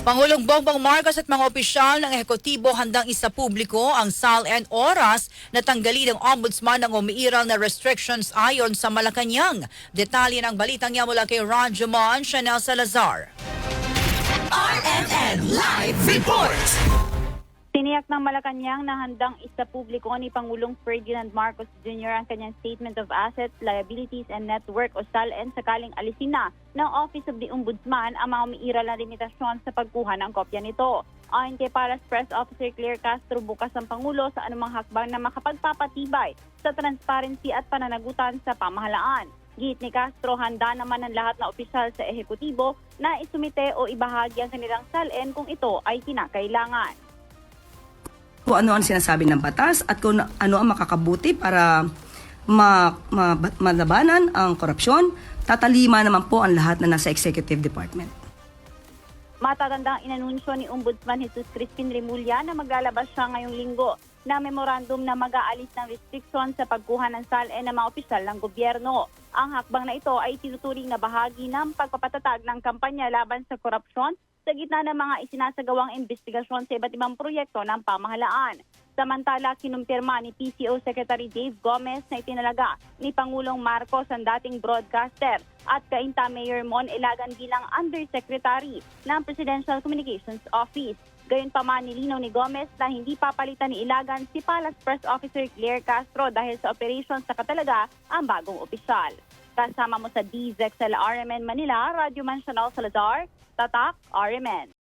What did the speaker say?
Pangulong Bongbong Marcos at mga opisyal ng ehekutibo handang isa publiko ang sal and oras na tanggalin ng ombudsman ng umiiral na restrictions ayon sa Malacanang. Detalye ng balitang niya mula kay Ron Jumon, Chanel Salazar. RMN Live Report! Tiniyak ng Malacanang na handang isa publiko ni Pangulong Ferdinand Marcos Jr. ang kanyang Statement of Assets, Liabilities and Network o SALN sakaling alisin na ng Office of the Ombudsman ang mga umiiral na limitasyon sa pagkuha ng kopya nito. Ayon kay Palas Press Officer Claire Castro, bukas ang Pangulo sa anumang hakbang na makapagpapatibay sa transparency at pananagutan sa pamahalaan. Git ni Castro, handa naman ang lahat na opisyal sa ehekutibo na isumite o ibahagi ang kanilang SALN kung ito ay kinakailangan. Kung ano ang sinasabi ng batas at kung ano ang makakabuti para ma, ma, malabanan ang korupsyon, tatalima naman po ang lahat na nasa executive department. Matatandang inanunsyo ni Ombudsman Jesus Crispin Remulla na maglalabas siya ngayong linggo na memorandum na mag-aalis ng restriction sa pagkuha ng SALN ng mga opisyal ng gobyerno. Ang hakbang na ito ay tinuturing na bahagi ng pagpapatatag ng kampanya laban sa korupsyon sa gitna ng mga isinasagawang investigasyon sa iba't ibang proyekto ng pamahalaan. Samantala, kinumpirma ni PCO Secretary Dave Gomez na itinalaga ni Pangulong Marcos ang dating broadcaster at kainta Mayor Mon Ilagan bilang Undersecretary ng Presidential Communications Office. Gayunpaman nilinaw ni Gomez na hindi papalitan ni Ilagan si Palace Press Officer Claire Castro dahil sa operations sa katalaga ang bagong opisyal. Kasama mo sa DZXL RMN Manila, Radio Man Chanel Salazar, Tatak RMN.